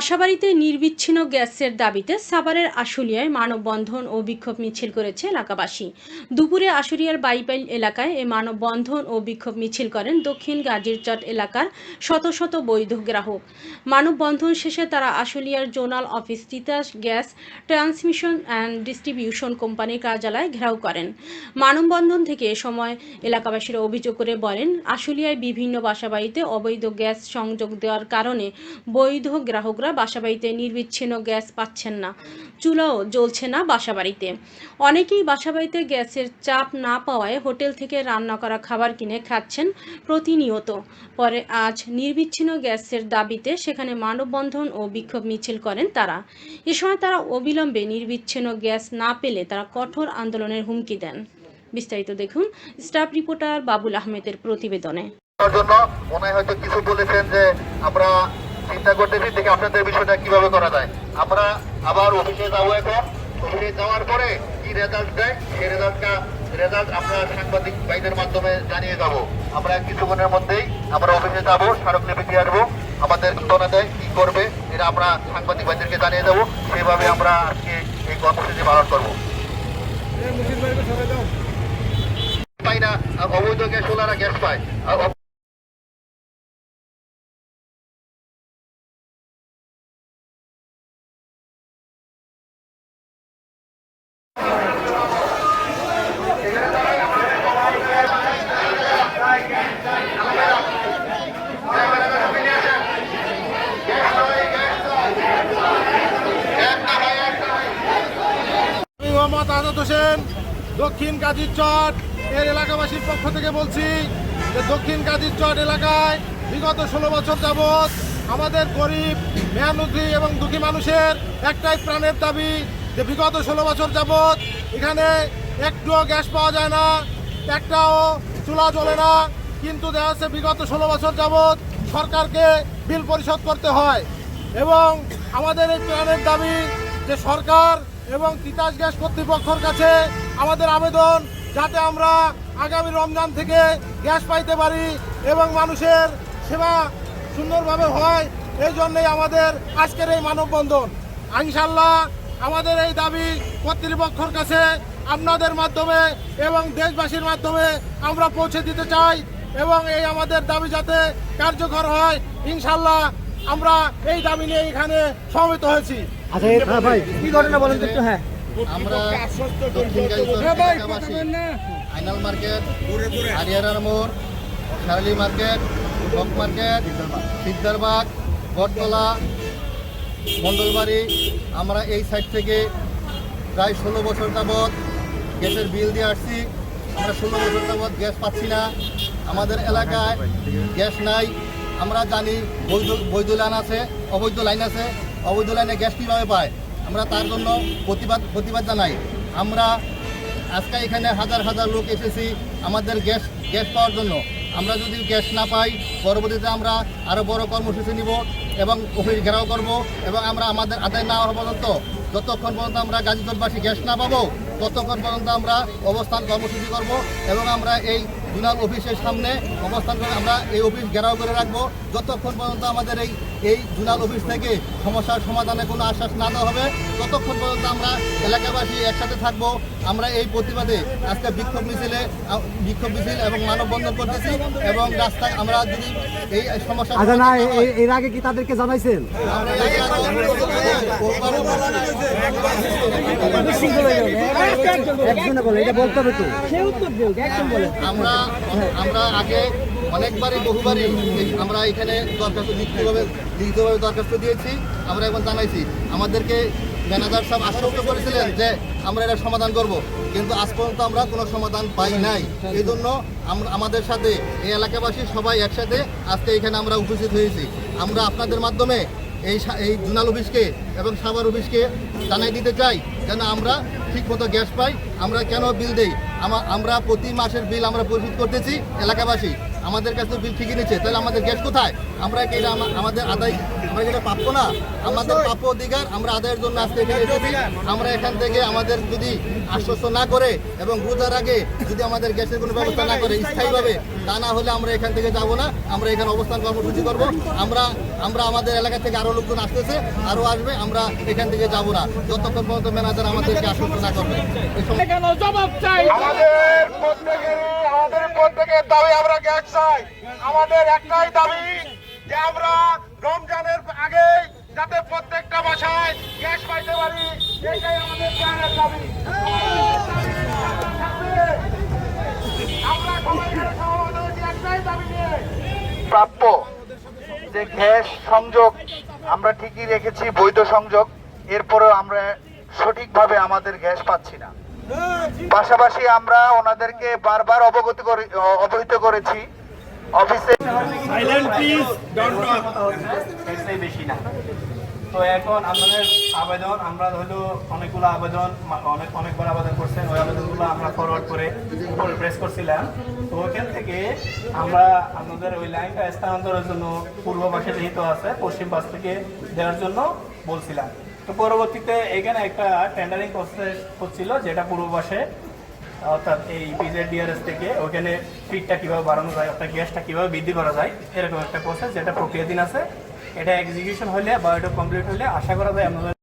বাসাবাড়িতে নির্বিচ্ছিন্ন গ্যাসের দাবিতে সাভারের আশুলিয়ায় মানববন্ধন ও বিক্ষোভ মিছিল করেছে এলাকাবাসী। দুপুরে আশুলিয়ার বাইপাইল এলাকায় এ মানববন্ধন ও বিক্ষোভ মিছিল করেন দক্ষিণ গাজীরচট এলাকার শত শত বৈধ গ্রাহক। মানববন্ধন শেষে তারা আশুলিয়ার zonal office Titas gas transmission and distribution কোম্পানির কার্যালয় ঘেরাও করেন। মানববন্ধন থেকে এ সময় এলাকাবাসীরা অভিযোগ করে বলেন, আশুলিয়ায় বিভিন্ন বাসাবাড়িতে অবৈধ গ্যাস সংযোগ দেওয়ার কারণে বৈধ গ্রাহকরা বাসাবাড়িতে নির্বিচ্ছিন্ন গ্যাস পাচ্ছেন না। চুলাও জ্বলছে না বাসাবাড়িতে। অনেকেই বাসাবাড়িতে গ্যাসের চাপ না পাওয়ায় হোটেল থেকে রান্না করা খাবার কিনে খাচ্ছেন প্রতিনিয়ত। পরে আজ নির্বিচ্ছিন্ন গ্যাসের দাবিতে সেখানে মানববন্ধন ও বিক্ষোভ মিছিল করেন তারা। এ সময় তারা অবিলম্বে নির্বিচ্ছিন্ন গ্যাস না পেলে তারা কঠোর আন্দোলনের হুমকি দেন। বিস্তারিত দেখুন স্টাফ রিপোর্টার বাবুল আহমেদের প্রতিবেদনে। জন্য ওনায় হয়তো কিছু বলেছেন যে আমরা চিন্তা করতেছি দেখে আপনাদের বিষয়টা কীভাবে করা যায়। আমরা আবার অফিসে যাব এখন। অফিসে যাওয়ার পরে কি রেজাল্ট দেয়? সেই রেজাল্টটা রেজাল্ট আমরা সাংবাদিক ভাইদের মাধ্যমে জানিয়ে যাব। আমরা কিছুক্ষণের মধ্যেই আমরা অফিসে যাব স্মারকলিপি দিয়ে আসব। আমাদের ঘটনা দেয় কি করবে এটা আমরা সাংবাদিক ভাইদেরকে জানিয়ে দেবো। সেইভাবে আমরা আজকে এই কর্মসূচি পালন করব। পাই না অবৈধ গ্যাস ওনারা গ্যাস পায়। মোহাম্মদ দক্ষিণ কাজীর চট এর এলাকাবাসীর পক্ষ থেকে বলছি যে দক্ষিণ কাজীর চট এলাকায় বিগত ষোলো বছর যাবৎ আমাদের গরিব, মেহনতি এবং দুঃখী মানুষের একটাই প্রাণের দাবি যে বিগত ষোলো বছর যাবৎ এখানে একটুও গ্যাস পাওয়া যায় না, একটাও চুলা জ্বলে না। কিন্তু দেখা যাচ্ছে বিগত ষোলো বছর যাবৎ সরকারকে বিল পরিশোধ করতে হয়। এবং আমাদের এই প্রাণের দাবি যে সরকার এবং তিতাস গ্যাস কর্তৃপক্ষের কাছে আমাদের আবেদন যাতে আমরা আগামী রমজান থেকে গ্যাস পাইতে পারি এবং মানুষের সেবা সুন্দরভাবে হয়, এই জন্যই আমাদের আজকের এই মানববন্ধন। ইনশাল্লাহ আমাদের এই দাবি কর্তৃপক্ষের কাছে আপনাদের মাধ্যমে এবং দেশবাসীর মাধ্যমে আমরা পৌঁছে দিতে চাই এবং এই আমাদের দাবি যাতে কার্যকর হয় ইনশাল্লাহ আমরা এই দাবি নিয়ে এখানে সমবেত হয়েছি। আচ্ছা হ্যাঁ ভাই। কি ঘটনা বলেন তো একটু হ্যাঁ। আমরা আইনাল মার্কেট মোড় শারলি মার্কেট কক মার্কেট সিদ্ধারবাগ বটতলা মন্ডলবাড়ি আমরা এই সাইড থেকে প্রায় ষোলো বছর যাবৎ গ্যাসের বিল দিয়ে আসছি। আমরা ষোলো বছর যাবৎ গ্যাস পাচ্ছি না। আমাদের এলাকায় গ্যাস নাই। আমরা জানি বৈধ বৈধ লাইন আছে অবৈধ লাইন আছে। অবৈধ লাইনে গ্যাস কীভাবে পায়? আমরা তার জন্য প্রতিবাদ প্রতিবাদ জানাই। আমরা আজকে এখানে হাজার হাজার লোক এসেছি আমাদের গ্যাস গ্যাস পাওয়ার জন্য। আমরা যদি গ্যাস না পাই, পরবর্তীতে আমরা আরও বড় কর্মসূচি নিব এবং অফিস ঘেরাও করব এবং আমরা আমাদের আদায় না হওয়া পর্যন্ত যতক্ষণ পর্যন্ত আমরা গাজীপুরবাসী গ্যাস না পাবো, ততক্ষণ পর্যন্ত আমরা অবস্থান কর্মসূচি করব এবং আমরা এই জুনাল অফিসের সামনে অবস্থান করে আমরা এই অফিস ঘেরাও করে রাখব। যতক্ষণ পর্যন্ত আমাদের এই এই জুনাল অফিস থেকে সমস্যার সমাধানে কোনো আশ্বাস না দেওয়া হবে ততক্ষণ পর্যন্ত আমরা এলাকাবাসী একসাথে থাকব। আমরা এই প্রতিবাদে আজকে বিক্ষোভ মিছিলে বিক্ষোভ মিছিল এবং মানববন্ধন করতেছি এবং রাস্তায় আমরা যদি এই সমস্যা আচ্ছা এর আগে কি তাদেরকে জানাইছেন? আমরা আমরা আগে অনেকবারই, বহুবারই আমরা এখানে দরখাস্ত লিখিতভাবে লিখিতভাবে দরখাস্ত দিয়েছি। আমরা এখন জানাইছি, আমাদেরকে ম্যানেজার সাহেব আশ্বস্ত করেছিলেন যে আমরা এটা সমাধান করব। কিন্তু আজ পর্যন্ত আমরা কোনো সমাধান পাই নাই। এই জন্য আমাদের সাথে এই এলাকাবাসী সবাই একসাথে আজকে এখানে আমরা উপস্থিত হয়েছি। আমরা আপনাদের মাধ্যমে এই এই জুনাল অফিসকে এবং সাভার অফিসকে জানাই দিতে চাই, যেন আমরা ঠিকমতো গ্যাস পাই, আমরা কেন বিল দেই? আমা- আমরা প্রতি মাসের বিল আমরা পরিশোধ করতেছি এলাকাবাসী। আমাদের কাছে বিল ঠিকই নিচ্ছে। তাহলে আমাদের গ্যাস কোথায়? আমরা কি এটা আমাদের আদায় আমরা এটা প্রাপ্য না? আমাদের প্রাপ্য অধিকার আমরা আদায়ের জন্য আজকে এখানে এসেছি। আমরা এখান থেকে আমাদের যদি আশ্বস্ত না করে এবং রোজার আগে যদি আমাদের গ্যাসের কোনো ব্যবস্থা না করে স্থায়ীভাবে। তা না হলে আমরা এখান থেকে যাব না। আমরা এখানে অবস্থান কর্মসূচি করব। আমরা আমরা আমাদের এলাকা থেকে আরও লোকজন আসতেছে আরও আসবে আমরা এখান থেকে যাব না। যতক্ষণ পর্যন্ত ম্যানেজার আমাদেরকে আশ্বস্ত না করবে। এই সময় আমাদের প্রত্যেকের আমাদের প্রত্যেকের দাবি আমরা গ্যাস চাই। আমাদের একটাই দাবি যে আমরা রমজানের আগে যাতে প্রত্যেকটা বাসায় গ্যাস পাইতে পারি, এটাই আমাদের প্রাণের দাবি। আমরা প্রাপ্য যে গ্যাস সংযোগ আমরা ঠিকই রেখেছি, বৈধ সংযোগ, এরপরেও আমরা সঠিকভাবে আমাদের গ্যাস পাচ্ছি না। পাশাপাশি আমরা ওনাদেরকে বারবার অবগত করে অবহিত করেছি। অফিসে তো এখন আপনাদের আবেদন আমরা হলো অনেকগুলো আবেদন অনেক অনেকবার আবেদন করছেন। ওই আবেদনগুলো আমরা ফরওয়ার্ড করে প্রেস করছিলাম। তো ওইখান থেকে আমরা আপনাদের ওই লাইনটা স্থানান্তরের জন্য পূর্ব পাশে যেহেতু আছে পশ্চিম পাশ থেকে দেওয়ার জন্য বলছিলাম। তো পরবর্তীতে এখানে একটা টেন্ডারিং প্রসেস হচ্ছিল, যেটা পূর্ব পাশে, অর্থাৎ এই পিজেড ডিআরএস থেকে ওখানে ফিটটা কীভাবে বাড়ানো যায়, অর্থাৎ গ্যাসটা কীভাবে বৃদ্ধি করা যায়, এরকম একটা প্রসেস যেটা প্রক্রিয়াধীন আছে। এটা এক্সিকিউশন হলে বা এটা কমপ্লিট হলে আশা করা যায় আমাদের